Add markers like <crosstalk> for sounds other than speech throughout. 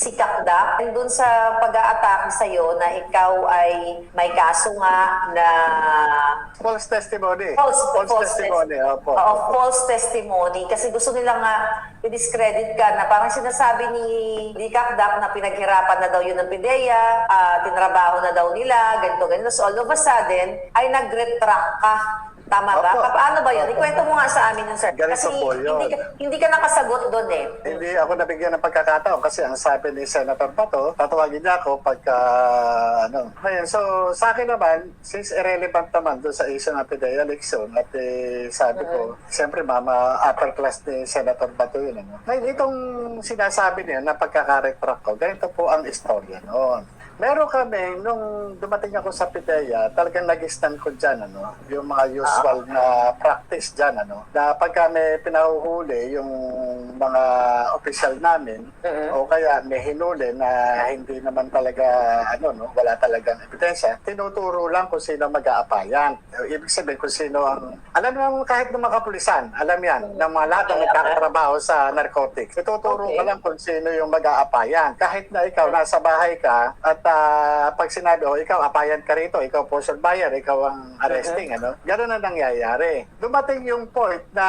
si Kakda dun sa pag-aatake sa'yo na ikaw ay may kaso nga na False testimony. false, false testimony. Opo. Oo, false testimony kasi gusto nila nga i-discredit ka na parang sinasabi ni Di Kakdak na pinaghirapan na daw yun ng PIDEA, ah, tinrabaho na daw nila, ganito, ganito. So all of a sudden, ay nag-retract ka. Tama ba? Opo. Paano ba yun? Ikwento mo nga sa amin yun, sir. Ganito Kasi po yun. hindi, ka- hindi ka nakasagot doon eh. Hindi ako nabigyan ng pagkakataon kasi ang sabi ni Senator Bato, tatawagin niya ako pagka ano. Ngayon, so sa akin naman, since irrelevant naman doon sa issue ng PDEA election at eh, sabi ko, siyempre mama upper class ni Senator Bato yun. Ano? Ngayon, itong sinasabi niya na pagkakaretract ko, ganito po ang istorya noon. Meron kami, nung dumating ako sa PIDEA, talagang nag-stand ko dyan, ano, yung mga usual na practice dyan, ano, na pag kami pinahuhuli yung mga opisyal namin, Mhm. o kaya may hinuli na hindi naman talaga, ano, no, wala talagang ebidensya, tinuturo lang kung sino mag-aapayan. Ibig sabihin kung sino ang, alam mo kahit ng mga kapulisan, alam yan, ng mga lahat ng nagkakatrabaho sa narcotics. Ituturo Okay. ka lang kung sino yung mag-aapayan. Kahit na ikaw nasa bahay ka at ah, pag sinabi, oh, ikaw apayan ka rito, ikaw portion buyer, ikaw ang arresting, ano? Ganun ang nangyayari. Dumating yung point na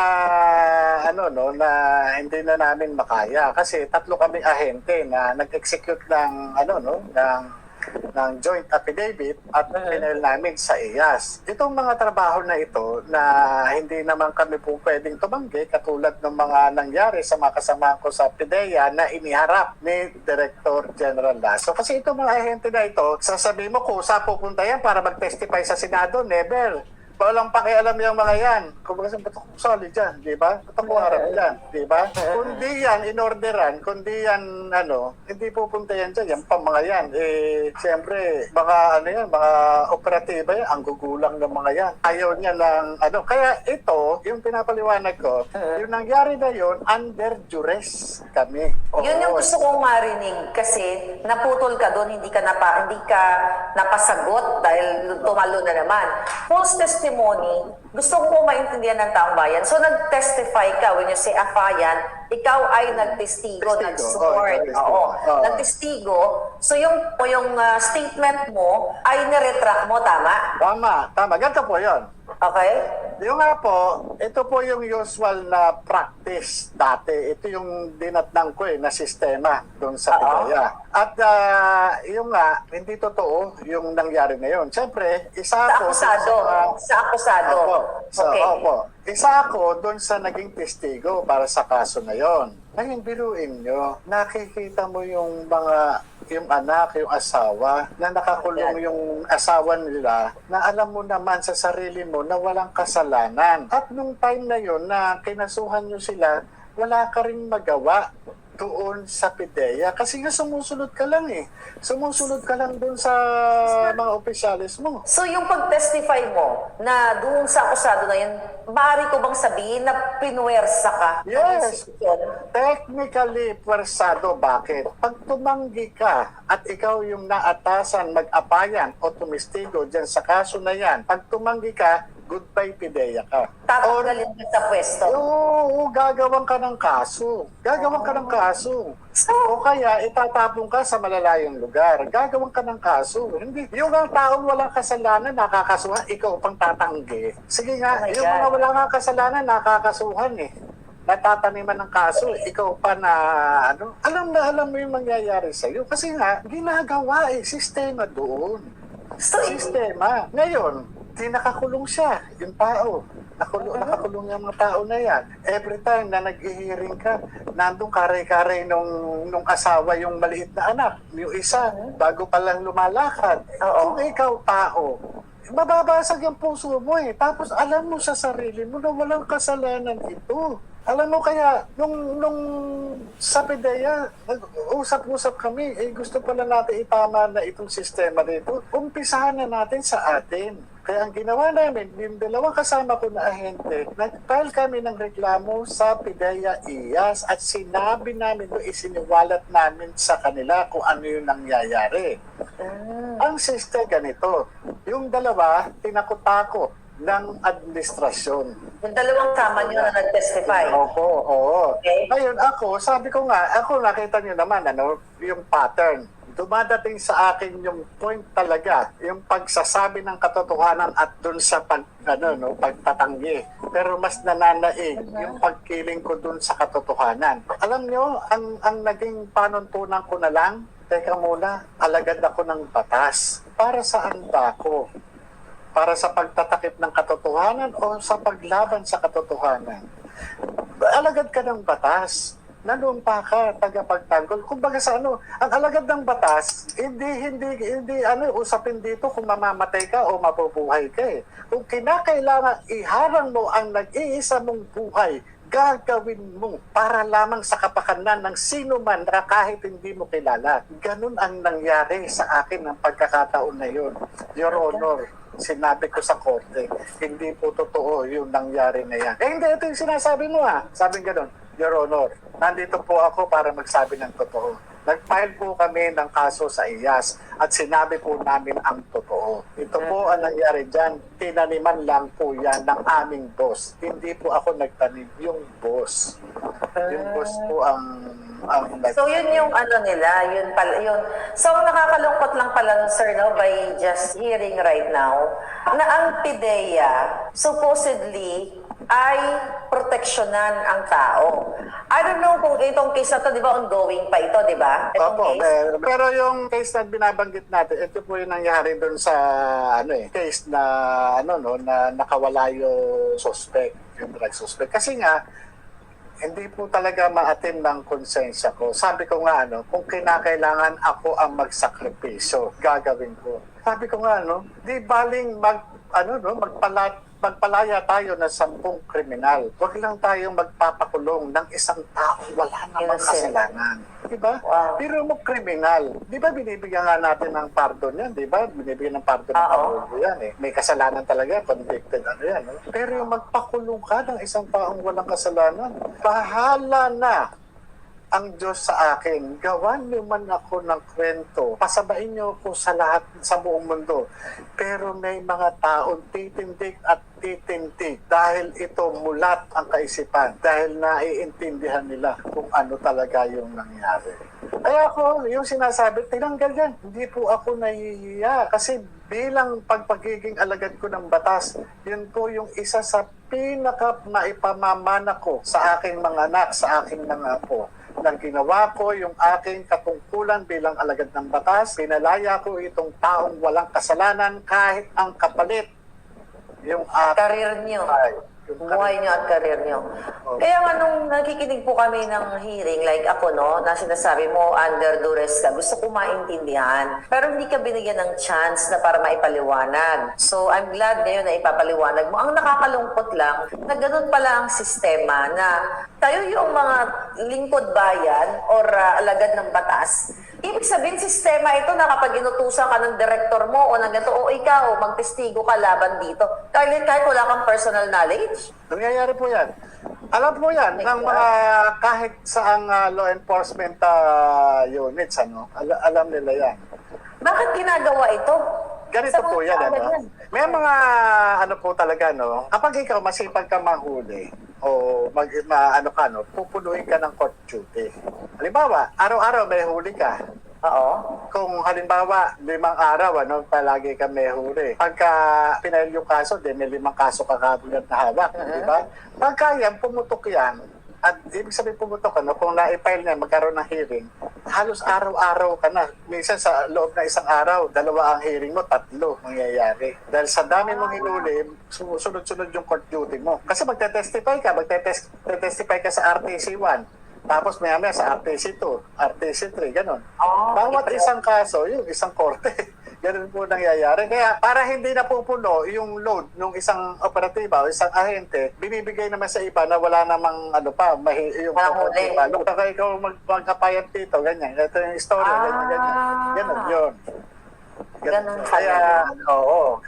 ano no na hindi na namin makaya kasi tatlo kami ahente na nag-execute ng ano no ng ng joint affidavit at pinel namin sa IAS. Itong mga trabaho na ito na hindi naman kami po pwedeng tumanggi katulad ng mga nangyari sa mga kasama ko sa PIDEA na iniharap ni Director General Lasso. Kasi itong mga ahente na ito, sasabihin mo kung saan pupunta yan para mag-testify sa Senado, never. Walang pakialam yung mga yan. Kung baga ba't ako solid dyan, di ba? Ba't ako harap dyan, di ba? Kundi yan, inorderan, kundi yan, ano, hindi pupunta yan dyan, yan pa mga yan. Eh, siyempre, mga ano yan, mga operatiba yan, ang gugulang ng mga yan. Ayaw niya ng, ano, kaya ito, yung pinapaliwanag ko, yung nangyari na yun, under duress kami. Oo. Yun yung gusto kong marinig kasi naputol ka doon, hindi ka napa, hindi ka napasagot dahil tumalo na naman. False testimony, gusto ko maintindihan ng taong bayan. So nag-testify ka when you say afayan, ikaw ay nagtestigo, Testigo. nag-support. Oo. Oo, Oo. nagtestigo. So yung o yung ah, statement mo ay niretract mo, tama? Tama, tama. Ganito po yun. Okay? Yung nga po, ito po yung usual na practice dati. Ito yung dinatnang ko eh, na sistema doon sa Oo. Pidaya. At ah, yung nga, hindi totoo yung nangyari na yun. Siyempre, isa Sa ako... akusado. sa- Sa akusado. Opo. So, Okay. opo. Isa ako doon sa naging testigo para sa kaso na yon. Ngayon, biruin nyo, nakikita mo yung mga, yung anak, yung asawa, na nakakulong yung asawa nila, na alam mo naman sa sarili mo na walang kasalanan. At nung time na yon na kinasuhan nyo sila, wala ka rin magawa doon sa PIDEA kasi nga sumusunod ka lang eh. Sumusunod ka lang doon sa mga opisyalis mo. So yung pag-testify mo na doon sa akusado na yun, maaari ko bang sabihin na pinuwersa ka Yes. Technically, pwersado. Bakit? Pag tumanggi ka at ikaw yung naatasan, mag-apayan o tumistigo dyan sa kaso na yan, pag tumanggi ka, goodbye pideya ka. Tatanggalin ka sa pwesto. oo, gagawan ka ng kaso. Gagawan ka ng kaso. O kaya, itatapong ka sa malalayong lugar. Gagawan ka ng kaso. Hindi, yung ang taong walang kasalanan, nakakasuhan, ikaw pang tatanggi. Sige nga, Oh yung God. mga wala nga kasalanan, nakakasuhan eh natataniman ng kaso, ikaw pa na, ano, alam na alam mo yung mangyayari sa'yo. Kasi nga, ginagawa eh, sistema doon. So, Sistema. Ngayon, di nakakulong siya, yung tao. Nakulong, nakakulong yung mga tao na yan. Every time na nag-hearing ka, nandun kare-kare nung, nung asawa yung maliit na anak. Yung isa, bago pa lang lumalakad. Oo. Kung ikaw tao, mababasag yung puso mo eh. Tapos alam mo sa sarili mo na walang kasalanan ito. Alam mo kaya, nung, nung sa PIDEA, nag-usap-usap kami, eh gusto pala natin itama na itong sistema dito. Umpisahan na natin sa atin. Kaya ang ginawa namin, yung dalawang kasama ko na ahente, nag-file kami ng reklamo sa PIDEA IAS at sinabi namin doon, isiniwalat namin sa kanila kung ano yung nangyayari. mm, Ang system ganito, yung dalawa, tinakot-takot ng administrasyon. Yung dalawang sama nyo na nag-testify. Opo, oo. Okay. Ngayon ako, sabi ko nga, ako nakita niyo naman, ano, yung pattern. Dumadating sa akin yung point talaga, yung pagsasabi ng katotohanan at dun sa pag, ano, no, pagtatanggi. Pero mas nananaig yung pagkiling ko dun sa katotohanan. Alam niyo, ang, ang naging panuntunan ko na lang, teka muna, alagad ako ng batas. Para saan ba ako? Para sa pagtatakip ng katotohanan o sa paglaban sa katotohanan? alagad ka ng batas. Nanumpa ka, tagapagtanggol. Kumbaga sa ano, ang alagad ng batas, hindi, hindi, hindi, ano, usapin dito kung mamamatay ka o mabubuhay ka eh. Kung kinakailangan iharang mo ang nag-iisa mong buhay, gagawin mo para lamang sa kapakanan ng sino man na kahit hindi mo kilala. Ganun ang nangyari sa akin ng pagkakataon na yun. Your Honor, sinabi ko sa korte, hindi po totoo yung nangyari na yan. Eh hindi, ito yung sinasabi mo ah. Sabi ganun, Your Honor, nandito po ako para magsabi ng totoo. Nag-file po kami ng kaso sa IAS at sinabi po namin ang totoo. Ito po ang nangyari dyan. Tinaniman lang po yan ng aming boss. Hindi po ako nagtanim, yung boss. Yung boss po ang... ang So yun yung ano nila, yun pala, yun. So nakakalungkot lang pala sir no by just hearing right now na ang PIDEA supposedly ay proteksyonan ang tao. I don't know kung itong case na to, di ba, ongoing pa ito, di ba? Opo, pero, pero yung case na binabanggit natin, ito po yung nangyari doon sa ano eh, case na ano no, na nakawala yung suspect, yung drug suspect. Kasi nga hindi po talaga maatim ng konsensya ko. Sabi ko nga ano, kung kinakailangan ako ang magsakripisyo, gagawin ko. Sabi ko nga ano, di baling mag ano no, magpala magpalaya tayo ng sampung kriminal. Huwag lang tayong magpapakulong ng isang taong wala namang kasalanan. Di ba? Wow. Pero mo kriminal. Di ba binibigyan nga natin ng pardon yan? Di ba? Binibigyan ng pardon ng Oo. pardon yan eh. May kasalanan talaga, convicted ano yan. No? Pero yung magpakulong ka ng isang taong walang kasalanan, bahala na ang Diyos sa akin. Gawan niyo man ako ng kwento. Pasabain niyo ako sa lahat, sa buong mundo. Pero may mga taong titindig at titindig dahil ito mulat ang kaisipan. Dahil naiintindihan nila kung ano talaga yung nangyari. Kaya ako, yung sinasabi, tinanggal yan. Hindi po ako nahihiya. Kasi bilang pagpagiging alagad ko ng batas, yun po yung isa sa pinaka maipamamana ko sa aking mga anak, sa aking mga apo nang ginawa ko yung aking katungkulan bilang alagad ng batas, pinalaya ko itong taong walang kasalanan kahit ang kapalit yung aking Career nyo. buhay. Buhay nyo at career nyo. Kaya nga nung nakikinig po kami ng hearing, like ako no, na sinasabi mo under duress ka, gusto ko maintindihan. Pero hindi ka binigyan ng chance na para maipaliwanag. So I'm glad ngayon na ipapaliwanag mo. Ang nakakalungkot lang, na ganun pala ang sistema na tayo yung mga lingkod bayan or ah, alagad ng batas, Ibig sabihin, sistema ito na kapag inutusan ka ng director mo o ng ganito, o ikaw, magtestigo ka laban dito. Kahit, kahit wala kang personal knowledge. Nangyayari po yan. Alam po yan, My ng mga kahit saang ah, law enforcement ah, units, ano, al- alam nila yan. Bakit ginagawa ito? Ganito Sa po mga yan, tao ano. ganyan. May mga, ano po talaga, no, kapag ikaw masipag ka mahuli, o mag, ma, ano ka, no, pupunuin ka ng court duty. Halimbawa, araw-araw may huli ka. Oo. Kung halimbawa, limang araw, ano, palagi ka may huli. Pagka pinail yung kaso, di may limang kaso ka kabilat na hawak, Mhm. di ba? Pagka yan, pumutok yan, at ibig sabihin pumutok, ano, kung na-file na, magkaroon ng hearing, halos araw-araw ka na. Minsan sa loob na isang araw, dalawa ang hearing mo, tatlo mangyayari. Dahil sa dami mong hinuli, sunod-sunod yung court duty mo. Kasi magte-testify ka, magte-testify ka sa RTC 1, tapos maya maya sa RTC 2, RTC 3, ganun. Oh, Bawat isang kaso, yung isang korte. <laughs> Ganun po nangyayari. Kaya para hindi napupuno yung load ng isang operatiba o isang ahente, binibigay naman sa iba na wala namang ano pa, mahi, yung Walang operatiba. Look, baka ikaw mag magkapayat dito, ganyan. Ito yung istorya, ganyan, ganyan. Ah. Ganun, yun. Ganun pala Kaya, oo.